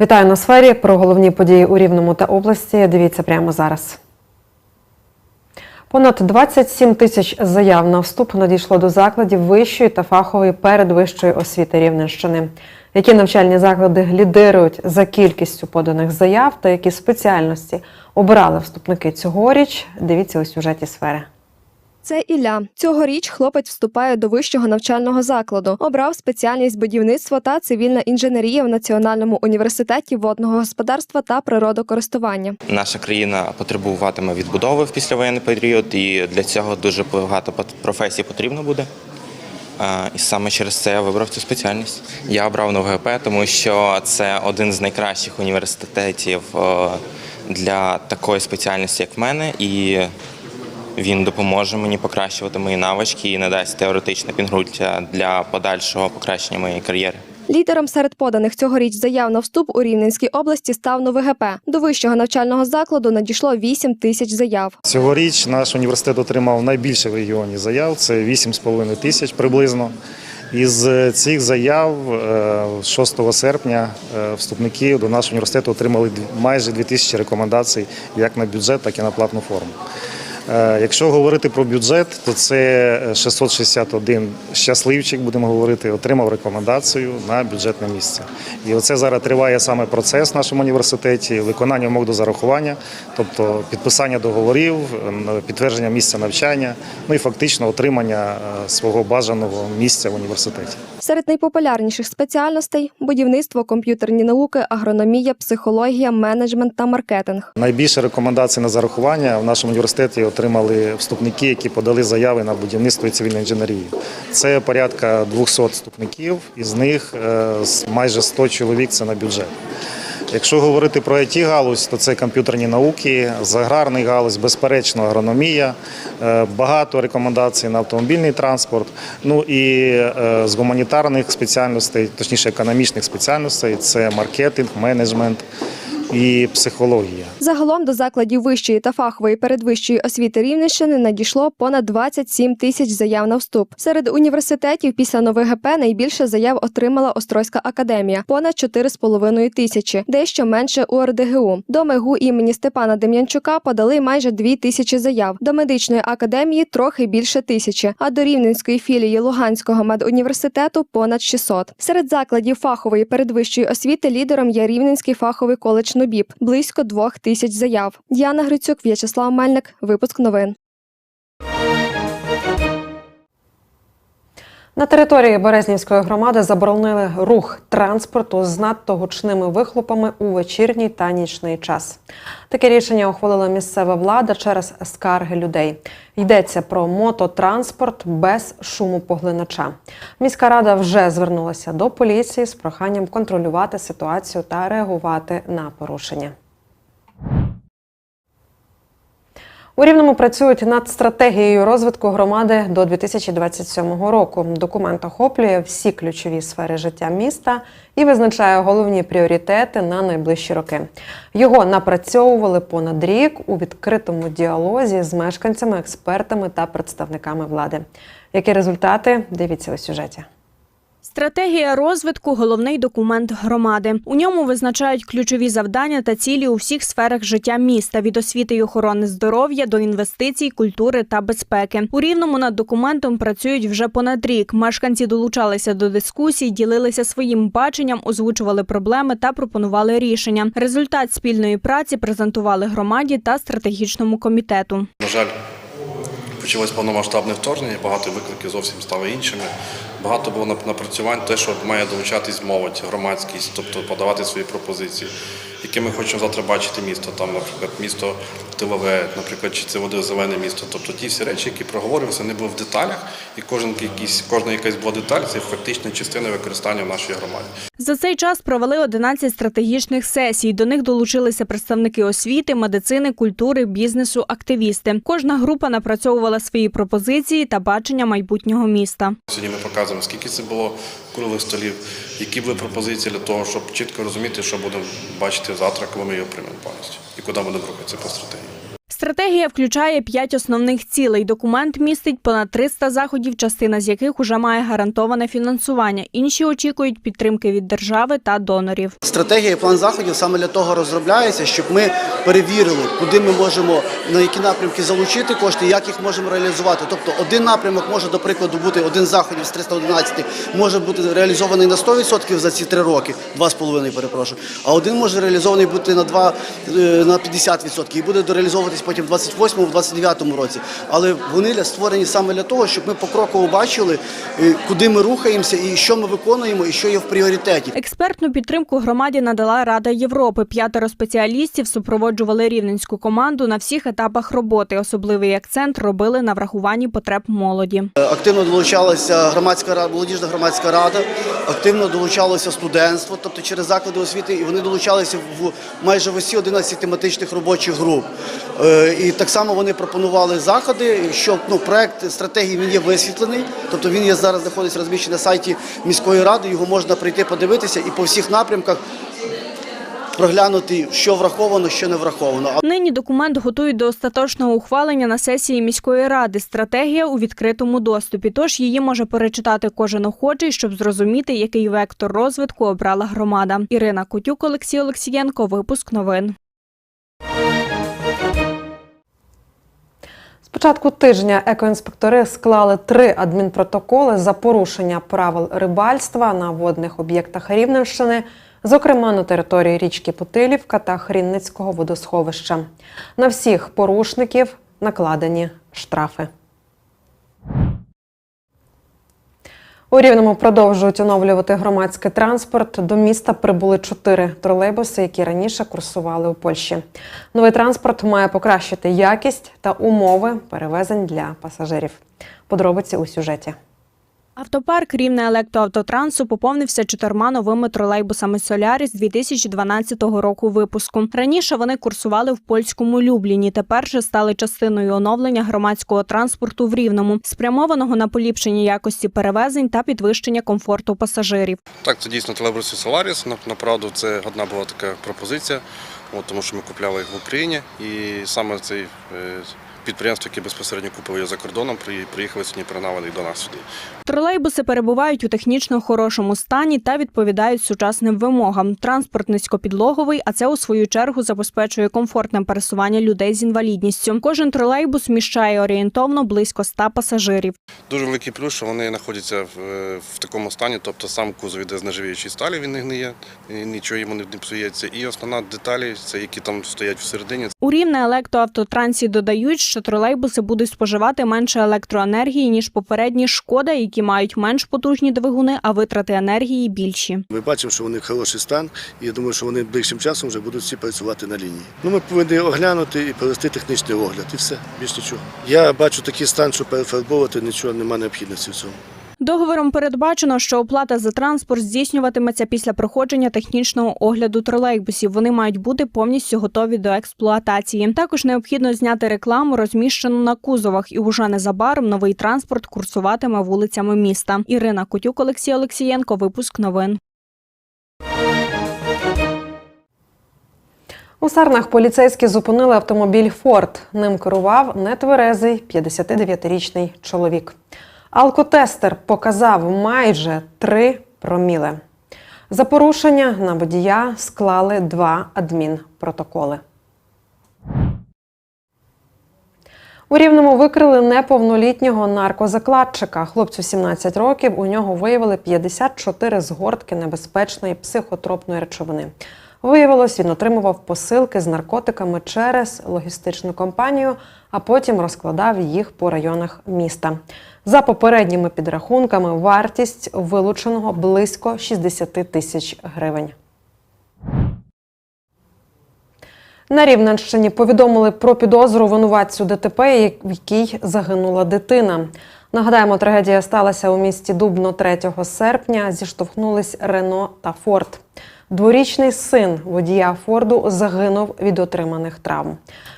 Вітаю на сфері. Про головні події у Рівному та області. Дивіться прямо зараз. Понад 27 тисяч заяв на вступ надійшло до закладів вищої та фахової передвищої освіти Рівненщини. Які навчальні заклади лідирують за кількістю поданих заяв та які спеціальності обирали вступники цьогоріч? Дивіться у сюжеті сфери. Це Ілля. Цьогоріч хлопець вступає до вищого навчального закладу. Обрав спеціальність будівництво та цивільна інженерія в Національному університеті водного господарства та природокористування. Наша країна потребуватиме відбудови в післявоєнний період, і для цього дуже багато професій потрібно буде. І саме через це я вибрав цю спеціальність. Я обрав НОВГП, тому що це один з найкращих університетів е, для такої спеціальності, як в мене, і він допоможе мені покращувати мої навички і надасть теоретичне підґрунтя для подальшого покращення моєї кар'єри. Лідером серед поданих цьогоріч заяв на вступ у Рівненській області став НОВГП. До вищого навчального закладу надійшло 8 тисяч заяв. Цьогоріч наш університет отримав найбільше в регіоні заяв це 8,5 тисяч приблизно. Із е, цих заяв е, 6 серпня е, вступники до нашого університету отримали майже 2 тисячі рекомендацій як на бюджет, так і на платну форму. Е, Якщо говорити про бюджет, то це е, 661 щасливчик, будемо говорити, отримав рекомендацію на бюджетне місце. І оце зараз триває саме процес в нашому університеті, виконання умов до зарахування, тобто підписання договорів, е, підтвердження місця навчання, ну і фактично отримання е, свого бажаного місця в університеті. Серед найпопулярніших спеціальностей будівництво, комп'ютерні науки, агрономія, психологія, менеджмент та маркетинг. Найбільше рекомендацій на зарахування в нашому університеті отримали вступники, які подали заяви на будівництво і цивільну інженерію. Це порядка 200 вступників, із них е, майже 100 чоловік це на бюджет. Якщо говорити про it галузь, то це комп'ютерні науки, з аграрний галузь, безперечно, агрономія, е, багато рекомендацій на автомобільний транспорт. Ну і е, з гуманітарних спеціальностей, точніше економічних спеціальностей, це маркетинг, менеджмент і психологія. Загалом до закладів вищої та фахової передвищої освіти Рівненщини надійшло понад 27 тисяч заяв на вступ. Серед університетів після НОВГП найбільше заяв отримала Острозька академія понад 4,5 тисячі, дещо менше у РДГУ. До МЕГУ імені Степана Дем'янчука подали майже 2 тисячі заяв. До медичної академії трохи більше тисячі, а до Рівненської філії Луганського медуніверситету понад 600. Серед закладів фахової передвищої освіти лідером є Рівненський фаховий коледж НОБІП – близько двох тисяч заяв. Діана Грицюк, В'ячеслав Мельник. Випуск новин. На території Березнівської громади заборонили рух транспорту з надто гучними вихлопами у вечірній та нічний час. Таке рішення ухвалила місцева влада через скарги людей. Йдеться про мототранспорт без шумопоглинача. Міська рада вже звернулася до поліції з проханням контролювати ситуацію та реагувати на порушення. У Рівному працюють над стратегією розвитку громади до 2027 року. Документ охоплює всі ключові сфери життя міста і визначає головні пріоритети на найближчі роки. Його напрацьовували понад рік у відкритому діалозі з мешканцями, експертами та представниками влади. Які результати дивіться у сюжеті. Стратегія розвитку головний документ громади. У ньому визначають ключові завдання та цілі у всіх сферах життя міста від освіти й охорони здоров'я до інвестицій, культури та безпеки. У рівному над документом працюють вже понад рік. Мешканці долучалися до дискусій, ділилися своїм баченням, озвучували проблеми та пропонували рішення. Результат спільної праці презентували громаді та стратегічному комітету. На жаль, почалось повномасштабне вторгнення, багато викликів зовсім стали іншими. Багато було нап- напрацювань, те, що має долучатись молодь, громадськість, тобто подавати свої пропозиції, які ми хочемо завтра бачити місто. Там, наприклад, місто тилове, наприклад, чи це водозелене місто. Тобто ті всі речі, які проговорювалися, вони були в деталях, і кожен якийсь, кожна якась була деталь це фактична частина використання в нашій громаді. За цей час провели 11 стратегічних сесій. До них долучилися представники освіти, медицини, культури, бізнесу, активісти. Кожна група напрацьовувала свої пропозиції та бачення майбутнього міста. Сьогодні ми показуємо, скільки це було круглих столів, які були пропозиції для того, щоб чітко розуміти, що будемо бачити завтра, коли ми його приймемо повністю, і куди будемо рухатися по стратегії. Стратегія включає п'ять основних цілей. Документ містить понад 300 заходів, частина з яких уже має гарантоване фінансування. Інші очікують підтримки від держави та донорів. Стратегія і план заходів саме для того розробляється, щоб ми перевірили, куди ми можемо на які напрямки залучити кошти, як їх можемо реалізувати. Тобто один напрямок може, до прикладу, бути один заходів з 311 може бути реалізований на 100% за ці три роки, 2,5, перепрошую. А один може реалізований бути на 2, е, на 50% і буде реалізовуватись потім в 28-му, в 29-му році. Але вони створені саме для того, щоб ми покроково бачили, е, куди ми рухаємося і що ми виконуємо, і що є в пріоритеті. Експертну підтримку громаді надала Рада Європи. П'ятеро спеціалістів супроводжували рівненську команду на всіх етапах роботи. Особливий акцент робили на врахуванні потреб молоді. Активно долучалася громадська рада, молодіжна громадська рада, активно долучалося студентство, тобто через заклади освіти, і вони долучалися в майже в усі 11 тематичних робочих груп. Е, І так само вони пропонували заходи, що ну, проект стратегії він є висвітлений, тобто він є зараз знаходиться розміщений на сайті міської ради, його можна прийти подивитися і по всіх напрямках проглянути, що враховано, що не враховано. Нині документ готують до остаточного ухвалення на сесії міської ради. Стратегія у відкритому доступі. Тож її може перечитати кожен охочий, щоб зрозуміти, який вектор розвитку обрала громада. Ірина Котюк, Олексій Олексієнко. Випуск новин. З початку тижня екоінспектори склали три адмінпротоколи за порушення правил рибальства на водних об'єктах Рівненщини, зокрема на території річки Путилівка та Хрінницького водосховища. На всіх порушників накладені штрафи. У Рівному продовжують оновлювати громадський транспорт. До міста прибули чотири тролейбуси, які раніше курсували у Польщі. Новий транспорт має покращити якість та умови перевезень для пасажирів. Подробиці у сюжеті. Автопарк Рівне електроавтотрансу поповнився чотирма новими тролейбусами Соляріс 2012 року випуску. Раніше вони курсували в польському Любліні. Тепер же стали частиною оновлення громадського транспорту в Рівному, спрямованого на поліпшення якості перевезень та підвищення комфорту пасажирів. Так, це дійсно телебуси Solaris. Направду це одна була така пропозиція, от, тому що ми купляли їх в Україні. І саме цей е, підприємство, яке безпосередньо купили його за кордоном, при- приїхали сьогодні перенавали до нас сюди. Тролейбуси перебувають у технічно хорошому стані та відповідають сучасним вимогам. Транспорт низькопідлоговий, а це у свою чергу забезпечує комфортне пересування людей з інвалідністю. Кожен тролейбус вміщає орієнтовно близько 100 пасажирів. Дуже великий плюс, що вони знаходяться в, е, в такому стані, тобто сам кузов іде з нержавіючої сталі, він не гниє, нічого йому не не псується. І основна деталі, це які там стоять всередині, У Рівне електроавтотрансі додають, що тролейбуси будуть споживати менше електроенергії ніж попередні шкода, які мають менш потужні двигуни, а витрати енергії більші. Ми бачимо, що вони хороший стан, і я думаю, що вони ближчим часом вже будуть всі працювати на лінії. Ну, ми повинні оглянути і провести технічний огляд, і все, більш нічого. Я бачу такий стан, що перефарбовувати нічого немає необхідності в цьому. Договором передбачено, що оплата за транспорт здійснюватиметься після проходження технічного огляду тролейбусів. Вони мають бути повністю готові до експлуатації. Також необхідно зняти рекламу, розміщену на кузовах, і уже незабаром новий транспорт курсуватиме вулицями міста. Ірина Котюк, Олексій Олексієнко. Випуск новин. У Сарнах поліцейські зупинили автомобіль Форд. Ним керував нетверезий 59-річний чоловік. Алкотестер показав майже 3 проміле. За порушення на водія склали два адмінпротоколи. У Рівному викрили неповнолітнього наркозакладчика. Хлопцю 17 років. У нього виявили 54 згортки небезпечної психотропної речовини. Виявилось, він отримував посилки з наркотиками через логістичну компанію, а потім розкладав їх по районах міста. За попередніми підрахунками, вартість вилученого близько 60 тисяч гривень. На Рівненщині повідомили про підозру винуватцю ДТП, в якій загинула дитина. Нагадаємо, трагедія сталася у місті Дубно 3 серпня. Зіштовхнулись Рено та Форд. Дворічний син водія Форду загинув від отриманих травм.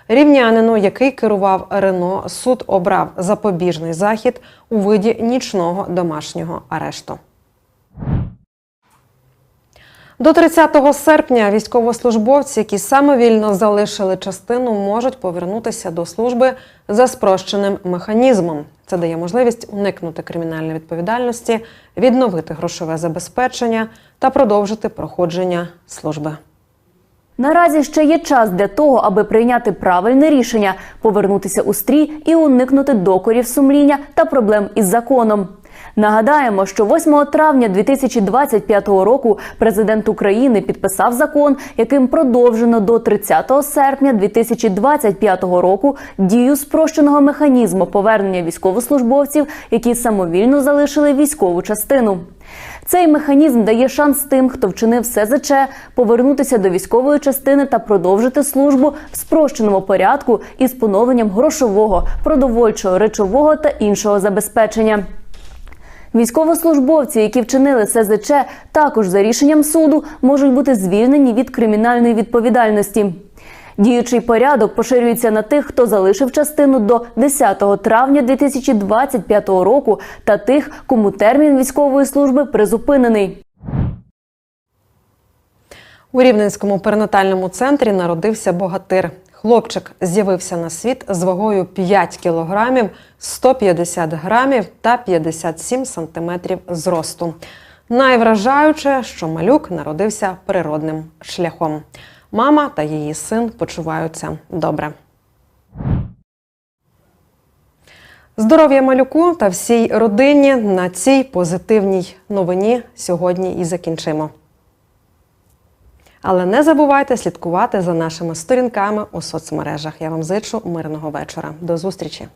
Рівнянину, який керував Рено, суд обрав запобіжний захід у виді нічного домашнього арешту. До 30 серпня військовослужбовці, які самовільно залишили частину, можуть повернутися до служби за спрощеним механізмом. Це дає можливість уникнути кримінальної відповідальності, відновити грошове забезпечення та продовжити проходження служби. Наразі ще є час для того, аби прийняти правильне рішення, повернутися у стрій і уникнути докорів сумління та проблем із законом. Нагадаємо, що 8 травня 2025 року президент України підписав закон, яким продовжено до 30 серпня 2025 року дію спрощеного механізму повернення військовослужбовців, які самовільно залишили військову частину. Цей механізм дає шанс тим, хто вчинив СЗЧ, повернутися до військової частини та продовжити службу в спрощеному порядку із поновленням грошового, продовольчого, речового та іншого забезпечення. Військовослужбовці, які вчинили СЗЧ, також за рішенням суду можуть бути звільнені від кримінальної відповідальності. Діючий порядок поширюється на тих, хто залишив частину до 10 травня 2025 року, та тих, кому термін військової служби призупинений. У Рівненському перинатальному центрі народився богатир. Хлопчик з'явився на світ з вагою 5 кілограмів, 150 грамів та 57 сантиметрів зросту. Найвражаюче, що малюк народився природним шляхом. Мама та її син почуваються добре. Здоров'я малюку та всій родині на цій позитивній новині сьогодні і закінчимо. Але не забувайте слідкувати за нашими сторінками у соцмережах. Я вам зичу мирного вечора. До зустрічі!